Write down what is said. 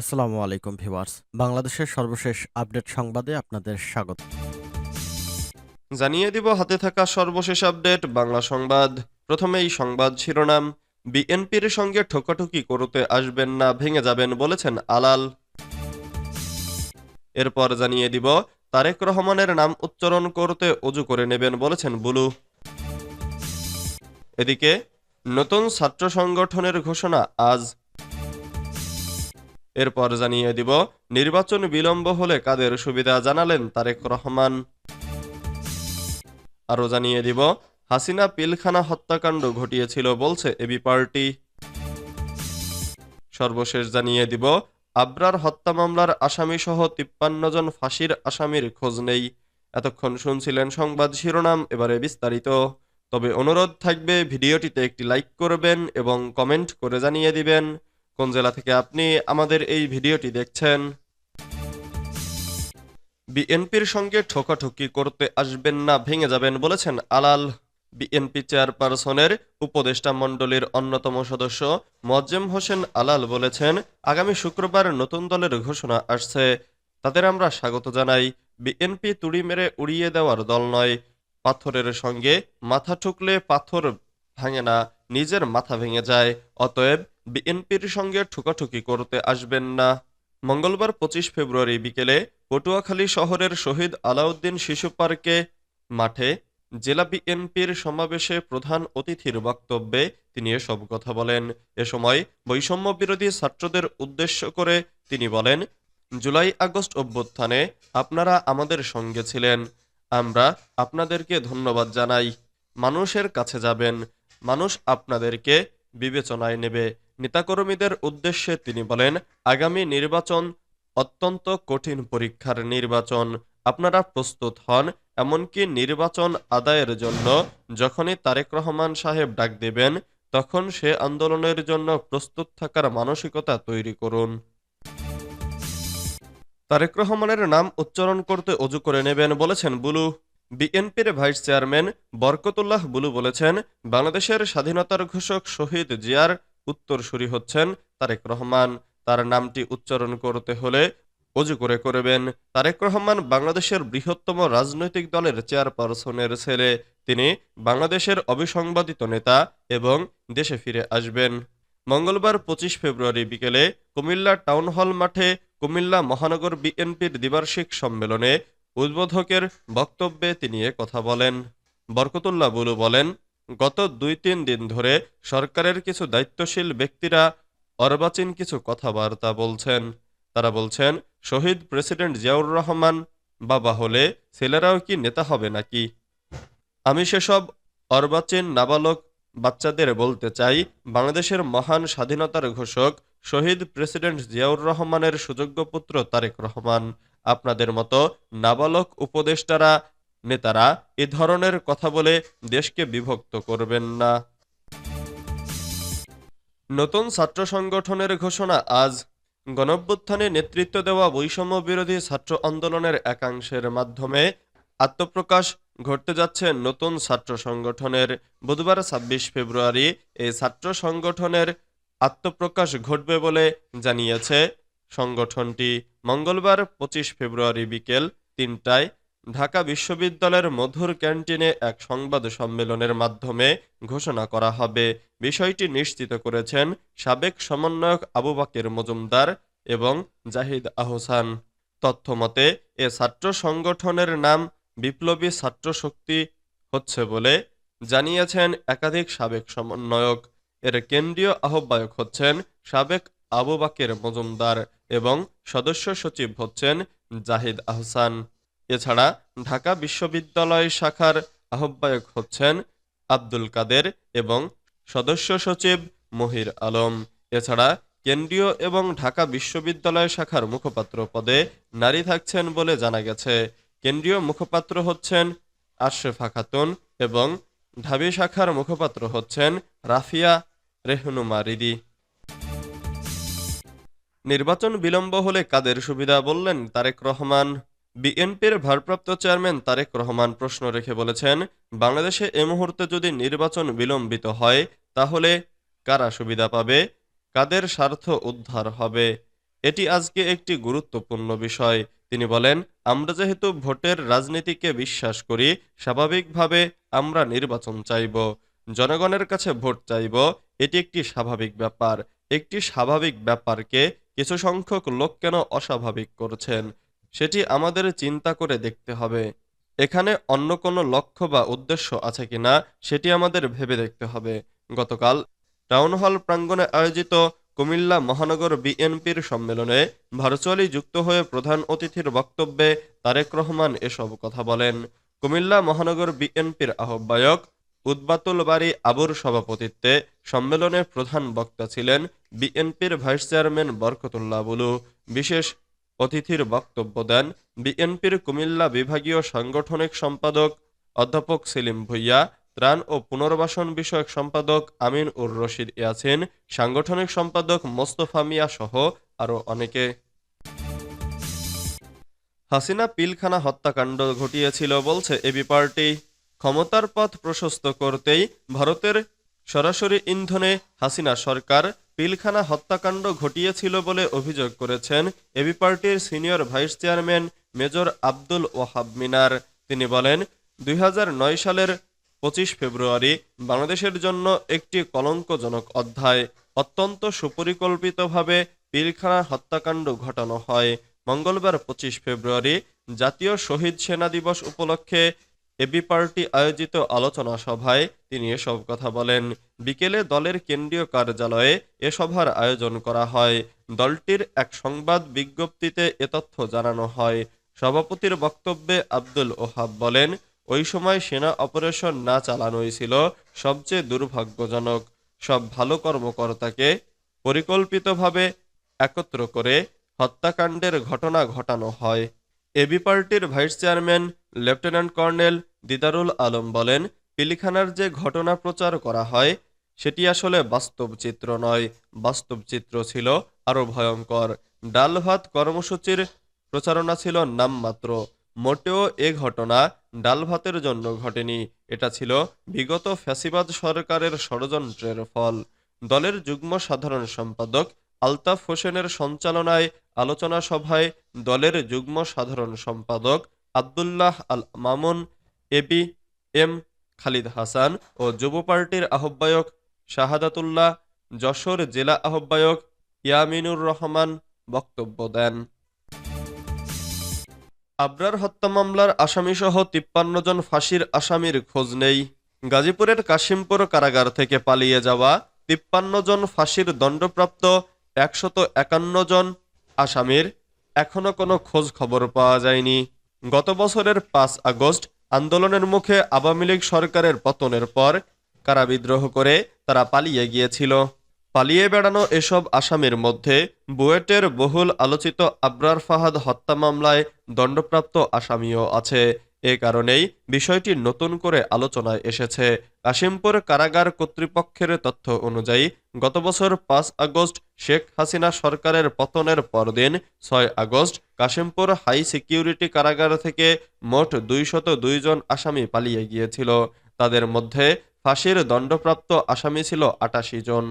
আসসালামু আলাইকুম ভিউয়ার্স। বাংলাদেশের সর্বশেষ আপডেট সংবাদে আপনাদের স্বাগত। জানিয়ে দিব, হাতে থাকা সর্বশেষ আপডেট, বাংলা সংবাদ। প্রথমেই সংবাদ শিরোনাম, বিএনপির সঙ্গে ঠোকাঠুকি করতে আসবেন না, ভেঙে যাবেন বলেছেন আলাল। এরপর জানিয়ে দিব, তারেক রহমানের নাম উচ্চারণ করতে অজু করে নেবেন বলেছেন বুলু। এদিকে, নতুন ছাত্র সংগঠনের ঘোষণা, আজ এরপর জানিয়ে দিব, নির্বাচন বিলম্ব হলে কাদের সুবিধা জানালেন তারেক রহমান। আরও জানিয়ে দিব, হাসিনা পিলখানা হত্যাকাণ্ড ঘটিয়েছিল বলছে এবি পার্টি। সর্বশেষ জানিয়ে দিব, আবরার হত্যা মামলার আসামি সহ তিপ্পান্ন জন ফাঁসির আসামির খোঁজ নেই। এতক্ষণ শুনছিলেন সংবাদ শিরোনাম, এবারে বিস্তারিত। তবে অনুরোধ থাকবে, ভিডিওটিতে একটি লাইক করবেন এবং কমেন্ট করে জানিয়ে দিবেন। কোন জেলা থেকে আপনি আমাদের এই ভিডিওটি দেখছেন? বিএনপির সঙ্গে ঠোকাঠুকি করতে আসবেন না, ভেঙে যাবেন বলেছেন আলাল। বিএনপি চেয়ারপারসনের উপদেষ্টা মণ্ডলীর অন্যতম সদস্য মোয়াজ্জেম হোসেন আলাল বলেছেন, আগামী শুক্রবার নতুন দলের ঘোষণা আসছে। তাদের আমরা স্বাগত জানাই। বিএনপি তুড়ি মেরে উড়িয়ে দেওয়ার দল নয়। পাথরের সঙ্গে মাথা ঠুকলে পাথর ভাঙে না, নিজের মাথা ভেঙে যায়। অতএব বিএনপির সঙ্গে ঠুকাঠুকি করতে আসবেন না। মঙ্গলবার পঁচিশ ফেব্রুয়ারি বিকেলে পটুয়াখালী শহরের শহীদ আলাউদ্দিন শিশু পার্কে মাঠে জেলা বিএনপির সমাবেশে প্রধান অতিথির বক্তব্যে তিনি এসব কথা বলেন। এ সময় বৈষম্য বিরোধী ছাত্রদের উদ্দেশ্য করে তিনি বলেন, জুলাই আগস্ট অভ্যুত্থানে আপনারা আমাদের সঙ্গে ছিলেন। আমরা আপনাদেরকে ধন্যবাদ জানাই। মানুষের কাছে যাবেন। মানুষ আপনাদেরকে বিবেচনায় নেবে। নেতাকর্মীদের উদ্দেশ্যে তিনি বলেন, আগামী নির্বাচন অত্যন্ত কঠিন পরীক্ষার নির্বাচন। আপনারা প্রস্তুত হন, এমনকি নির্বাচন আদায়ের জন্য যখনই তারেক রহমান সাহেব ডাক দেবেন, তখন সে আন্দোলনের জন্য প্রস্তুত থাকার মানসিকতা তৈরি করুন। তারেক রহমানের নাম উচ্চারণ করতে অজু করে নেবেন বলেছেন বুলু। বিএনপির ভাইস চেয়ারম্যান বরকতুল্লাহ বুলু বলেছেন, বাংলাদেশের স্বাধীনতার ঘোষক শহীদ জিয়ার উত্তরসূরি হচ্ছেন তারেক রহমান। তার নামটি উচ্চারণ করতে হলে অজু করে করবেন। তারেক রহমান বাংলাদেশের বৃহত্তম রাজনৈতিক দলের চেয়ারপারসনের ছেলে। তিনি বাংলাদেশের অবিসংবাদিত নেতা এবং দেশে ফিরে আসবেন। মঙ্গলবার পঁচিশ ফেব্রুয়ারি বিকেলে কুমিল্লা টাউন হল মাঠে কুমিল্লা মহানগর বিএনপির দ্বিবার্ষিক সম্মেলনে উদ্বোধকের বক্তব্যে তিনি কথা বলেন। বরকতুল্লাহ বুলু বলেন গত দুই তিন দিন ধরে সরকারের কিছু দায়িত্বশীল ব্যক্তিরা অর্বাচীন কিছু কথাবার্তা বলছেন। তারা বলছেন, শহীদ প্রেসিডেন্ট জিয়াউর রহমান বাবা হলে ছেলেরাও কি নেতা হবে নাকি? আমি সেসব অর্বাচীন নাবালক বাচ্চাদের বলতে চাই। বাংলাদেশের মহান স্বাধীনতার ঘোষক শহীদ প্রেসিডেন্ট জিয়াউর রহমানের সুযোগ্য পুত্র তারেক রহমান। আপনাদের মতো নাবালক উপদেষ্টারা নেতারা এ ধরনের কথা বলে দেশকে বিভক্ত করবেন না। নতুন ছাত্র সংগঠনের ঘোষণা আজ। গণঅভ্যুত্থানে নেতৃত্ব দেওয়া বৈষম্য বিরোধী ছাত্র আন্দোলনের একাংশের মাধ্যমে আত্মপ্রকাশ ঘটতে যাচ্ছে নতুন ছাত্র সংগঠনের। বুধবার ছাব্বিশ ফেব্রুয়ারি এই ছাত্র সংগঠনের আত্মপ্রকাশ ঘটবে বলে জানিয়েছে সংগঠনটি। মঙ্গলবার পঁচিশ ফেব্রুয়ারি বিকেল তিনটায় ঢাকা বিশ্ববিদ্যালয়ের মধুর ক্যান্টিনে এক সংবাদ সম্মেলনের মাধ্যমে ঘোষণা করা হবে। বিষয়টি নিশ্চিত করেছেন সাবেক সমন্বয়ক আবু বাকের মজুমদার এবং জাহিদ আহসান। তথ্যমতে এ ছাত্র সংগঠনের নাম বিপ্লবী ছাত্র শক্তি হচ্ছে বলে জানিয়েছেন একাধিক সাবেক সমন্বয়ক। এর কেন্দ্রীয় আহ্বায়ক হচ্ছেন সাবেক আবু বাকের মজুমদার এবং সদস্য সচিব হচ্ছেন জাহিদ আহসান। এছাড়া ঢাকা বিশ্ববিদ্যালয় শাখার আহ্বায়ক হচ্ছেন আব্দুল কাদের এবং সদস্য সচিব মহির আলম। এছাড়া কেন্দ্রীয় এবং ঢাকা বিশ্ববিদ্যালয় শাখার মুখপাত্র পদে নারী থাকছেন বলে জানা গেছে। কেন্দ্রীয় মুখপাত্র হচ্ছেন আশরেফা খাতুন এবং ঢাবি শাখার মুখপাত্র হচ্ছেন রাফিয়া রেহনুমা রিদি। নির্বাচন বিলম্ব হলে কাদের সুবিধা বললেন তারেক রহমান? বিএনপির ভারপ্রাপ্ত চেয়ারম্যান তারেক রহমান প্রশ্ন রেখে বলেছেন, বাংলাদেশে এ মুহূর্তে যদি নির্বাচন বিলম্বিত হয়, তাহলে কারা সুবিধা পাবে? কাদের স্বার্থ উদ্ধার হবে? এটি আজকে একটি গুরুত্বপূর্ণ বিষয়। তিনি বলেন, আমরা যেহেতু ভোটের রাজনীতিকে বিশ্বাস করি, স্বাভাবিকভাবে আমরা নির্বাচন চাইব, জনগণের কাছে ভোট চাইব, এটি একটি স্বাভাবিক ব্যাপার। একটি স্বাভাবিক ব্যাপারকে কিছু সংখ্যক লোক কেন অস্বাভাবিক করছেন? সেটি আমাদের চিন্তা করে দেখতে হবে। এখানে অন্য কোনো লক্ষ্য বা উদ্দেশ্য আছে কিনা, সেটি আমাদের ভেবে দেখতে হবে। গতকাল টাউন হল প্রাঙ্গণে আয়োজিত কুমিল্লা মহানগর বিএনপির সম্মেলনে ভার্চুয়ালি যুক্ত হয়ে প্রধান অতিথির বক্তব্যে তারেক রহমান এসব কথা বলেন। কুমিল্লা মহানগর বিএনপির আহ্বায়ক উদ্বাতুল বাড়ি আবুর সভাপতিত্বে সম্মেলনে প্রধান বক্তা ছিলেন বিএনপির ভাইস চেয়ারম্যান বরকতুল্লাহ বুলু। বিশেষ অতিথির বক্তব্য দেন বিএনপির কুমিল্লা বিভাগীয় সাংগঠনিক সম্পাদক অধ্যাপক সেলিম ভুইয়া, ত্রাণ ও পুনর্বাসন বিষয়ক সম্পাদক আমিন উর রশিদ ইয়াসিন, সাংগঠনিক সম্পাদক মোস্তফা মিয়া সহ আরও অনেকে। হাসিনা পিলখানা হত্যাকাণ্ড ঘটিয়েছিল বলছে এবি পার্টি। ক্ষমতার পথ প্রশস্ত করতেই ভারতের সরাসরি ইন্ধনে হাসিনা সরকার পিলখানা হত্যাকাণ্ড ঘটিয়েছিল বলে অভিযোগ করেছেন এবি পার্টির senior vice chairman major Abdul Wahab Minar. তিনি বলেন, দুই হাজার নয় সালের পঁচিশ ফেব্রুয়ারি বাংলাদেশের জন্য একটি কলঙ্কজনক অধ্যায়, অত্যন্ত সুপরিকল্পিতভাবে পিলখানা হত্যাকাণ্ড ঘটানো হয়। মঙ্গলবার পঁচিশ ফেব্রুয়ারি জাতীয় শহীদ সেনা দিবস উপলক্ষে এবি পার্টি আয়োজিত আলোচনা সভায় তিনি এসব কথা বলেন। বিকেলে দলের কেন্দ্রীয় কার্যালয়ে এ সভার আয়োজন করা হয়। দলটির এক সংবাদ বিজ্ঞপ্তিতে এ তথ্য জানানো হয়। সভাপতির বক্তব্যে আব্দুল ওহাব বলেন, ওই সময় সেনা অপারেশন না চালানোই ছিল সবচেয়ে দুর্ভাগ্যজনক। সব ভালো কর্মকর্তাকে পরিকল্পিতভাবে একত্র করে হত্যাকাণ্ডের ঘটনা ঘটানো হয়। এবি পার্টির vice chairman lieutenant colonel Didarul Alam বলেন পিলিখানার যে ঘটনা প্রচার করা হয়, সেটি আসলে বাস্তব চিত্র নয়। বাস্তব চিত্র ছিল আরও ভয়ঙ্কর। ডাল ভাত কর্মসূচির প্রচারণা ছিল নামমাত্র। মোটেও এ ঘটনা ডাল ভাতের জন্য ঘটেনি। এটা ছিল বিগত ফ্যাসিবাদ সরকারের ষড়যন্ত্রের ফল। দলের যুগ্ম সাধারণ সম্পাদক আলতাফ হোসেনের সঞ্চালনায় আলোচনা সভায় দলের যুগ্ম সাধারণ সম্পাদক আবদুল্লাহ আল মামুন এবি এম খালিদ হাসান ও যুব পার্টির আহ্বায়ক শাহাদাতুল্লাহ যশোর জেলা আহ্বায়ক ইয়ামিনুর রহমান বক্তব্য দেন। আবরার হত্যা মামলার আসামিসহ তিপ্পান্ন জন ফাঁসির আসামির খোঁজ নেই। গাজীপুরের কাশিমপুর কারাগার থেকে পালিয়ে যাওয়া তিপ্পান্ন জন ফাঁসির দণ্ডপ্রাপ্ত একশত একান্ন জন আসামির এখনও কোনো খোঁজ খবর পাওয়া যায়নি। গত বছরের পাঁচ আগস্ট আন্দোলনের মুখে আওয়ামী লীগ সরকারের পতনের পর কারা বিদ্রোহ করে, তারা পালিয়ে গিয়েছিল। পালিয়ে বেড়ানো এসব আসামির মধ্যে বুয়েটের বহুল আলোচিত আব্রার ফাহাদ হত্যা মামলায় দণ্ডপ্রাপ্ত আসামিও আছে। এ কারণেই বিষয়টি নতুন করে আলোচনায় এসেছে। কাশিমপুর কারাগার কর্তৃপক্ষের তথ্য অনুযায়ী, গত বছর পাঁচ আগস্ট শেখ হাসিনা সরকারের পতনের পরদিন, ছয় আগস্ট কাশিমপুর হাই সিকিউরিটি কারাগার থেকে মোট দুইশত জন আসামি পালিয়ে গিয়েছিল। তাদের মধ্যে ফাঁসির দণ্ডপ্রাপ্ত আসামি ছিল আটাশি জন।